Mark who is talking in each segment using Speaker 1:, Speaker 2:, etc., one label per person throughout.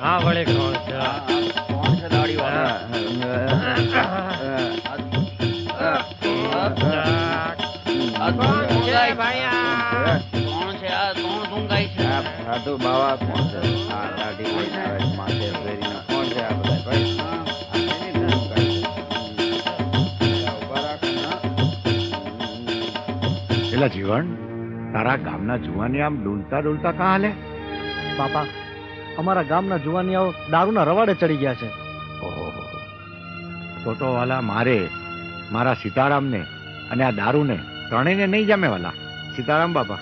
Speaker 1: હા વળી કોણ છે
Speaker 2: કોણ છે દાઢી વાળો
Speaker 1: કોણ છે ભાયા
Speaker 2: કોણ છે આ છે
Speaker 3: સાધુ બાવા કોણ છે આ દાઢી આવે માથે ફેરીને કોણ છે આ બધા ભાઈ
Speaker 2: હા.
Speaker 3: આ શેની ધૂમ કરે છે? હમ. ઊભા રાખો ને. હમ.
Speaker 4: એલા જીવન તારા ગામના જુવાની આમ ડોલતા ડોલતા કાં હાલે
Speaker 5: બાપા અમારા ગામના જુવાનિયાઓ દારૂના રવાડે ચડી ગયા છે
Speaker 4: ઓહો તો તો વાલા મારે મારા સીતારામને અને આ દારૂને ત્રણેયને નહીં જામે વાલા સીતારામ બાપા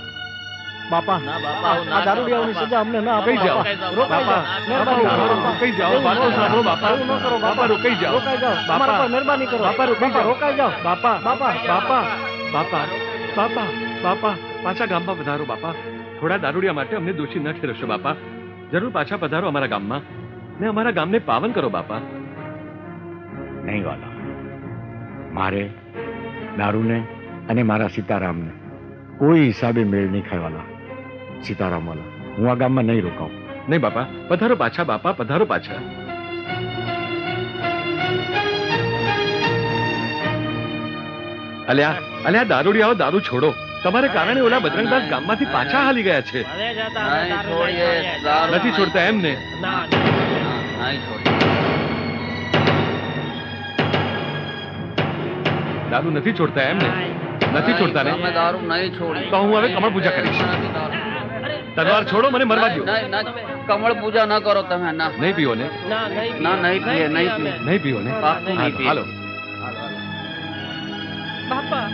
Speaker 5: બાપા
Speaker 2: બાપા
Speaker 5: આ દારૂડિયાઓની સજા અમને ના આપો
Speaker 6: જાઓ.
Speaker 5: રોકાઈ જાઓ. મહેરબાની
Speaker 6: બાપા,
Speaker 5: કરો,
Speaker 6: રોકાઈ જાઓ.
Speaker 5: એવું
Speaker 6: વાતો
Speaker 5: ન કરો.
Speaker 6: સાંભળો, બાપા.
Speaker 5: એવું ન કરો,
Speaker 6: બાપા, રોકાઈ જાઓ. બાપા.
Speaker 5: મહેરબાની કરો
Speaker 6: બાપા, રોકાઈ જાઓ.
Speaker 5: રોકાઈ જાઓ
Speaker 6: બાપા
Speaker 5: બાપા
Speaker 6: બાપા બાપા બાપા બાપા પાછા ગામમાં વધારો બાપા થોડા દારૂડિયા માટે અમને દોષી ન ઠેરવશો બાપા જરૂર પાછા પધારો અમારા ગામમાં. ને અમારા ગામને પાવન કરો બાપા.
Speaker 4: નહીં વાલા. મારે દારૂને અને મારા સીતારામને કોઈ હિસાબે મેળ નહીં ખાય વાલા. સીતારામ વાલા હું આ ગામમાં નહીં રોકાઉં.
Speaker 6: નહીં બાપા. પધારો પાછા બાપા. પધારો પાછા. અલ્યા અલ્યા દારૂડિયાઓ દારૂ છોડો. તમારે કારણે ઓલા બજરંગદાસ ગામમાંથી પાછા હાલી ગયા છે. નથી છોડતા એમ ને. દારૂ નથી છોડતા એમ ને નથી છોડતા ને?
Speaker 2: દારૂ નહીં છોડી.
Speaker 6: તો હું હવે કમળ પૂજા કરીશ. તલવાર છોડો મને મરવા દો
Speaker 2: કમળ પૂજા ન કરો તમે ના.
Speaker 6: નહીં પીઓ ને?
Speaker 1: ના નહીં
Speaker 2: ના, પીએ, નહીં પીએ.
Speaker 6: નહીં પીઓ ને. હાલો.
Speaker 1: બાપા.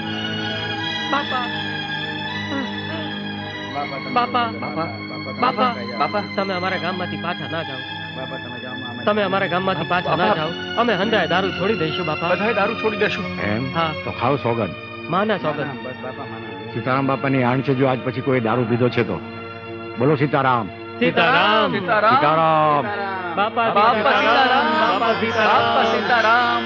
Speaker 1: બાપા.
Speaker 3: બાપા
Speaker 1: બાપા
Speaker 3: બાપા.
Speaker 1: બાપા
Speaker 2: બાપા
Speaker 1: તમે અમારા ગામમાંથી પાછા ના જાઓ.
Speaker 3: તમે જાઓ, અમે-
Speaker 1: તમે અમારા ગામમાંથી પાછા ના જાઓ. અમે હંધાય દારૂ છોડી દઈશું બાપા.
Speaker 6: બધાએ દારૂ છોડી દેશું
Speaker 4: એમ?
Speaker 1: હા.
Speaker 4: તો ખાવ સોગન
Speaker 1: માના
Speaker 3: બસ
Speaker 4: સીતારામ બાપાની આણ છે જો આજ પછી કોઈ દારૂ પીધો છે તો. બોલો સીતારામ.
Speaker 1: સીતારામ.
Speaker 2: સીતારામ.
Speaker 1: બાપા
Speaker 2: સીતારામ.
Speaker 1: બાપા સીતારામ.
Speaker 2: બાપા સીતારામ.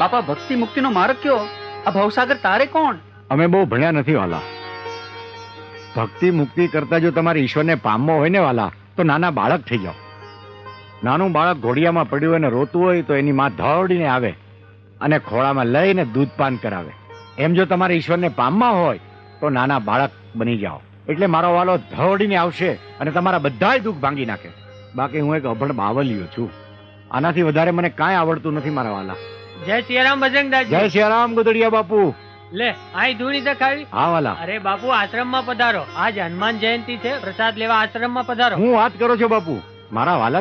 Speaker 2: બાપા, ભક્તિ મુક્તિનો માર્ગ કયો? આ ભવસાગર તારે કોણ?
Speaker 4: અમે બહુ ભણ્યા નથી, વાલા. ભક્તિ મુક્તિ કરતા જો તમારે ઈશ્વરને પામવો હોય ને, વાલા, તો નાના બાળક થઈ જાઓ. નાનું બાળક ઘોડિયામાં પડ્યું હોય રોતું હોય, તો એની માં ધોડીને આવે અને ખોળામાં લઈને દૂધપાન કરાવે. એમ જો તમારે ઈશ્વરને પામવા હોય, તો નાના બાળક બની જાઓ. એટલે મારો વાલો ધોડીને આવશે અને તમારા બધાય દુઃખ ભાંગી નાખે. બાકી હું એક અભણ બાવલિયો છું. આનાથી વધારે મને કાંઈ આવડતું નથી, મારા વાલા.
Speaker 1: જય સિયારામ બજરંગદાસજી
Speaker 4: જય સિયારામ ગોદડિયા બાપુ.
Speaker 1: લે આઈ ધૂણી દેખાવી
Speaker 4: હા વાલા.
Speaker 1: અરે બાપુ આશ્રમમાં પધારો. આજ હનુમાન જયંતિ છે પ્રસાદ લેવા આશ્રમમાં પધારો.
Speaker 4: હું વાત કરો છો બાપુ. મારા વાલા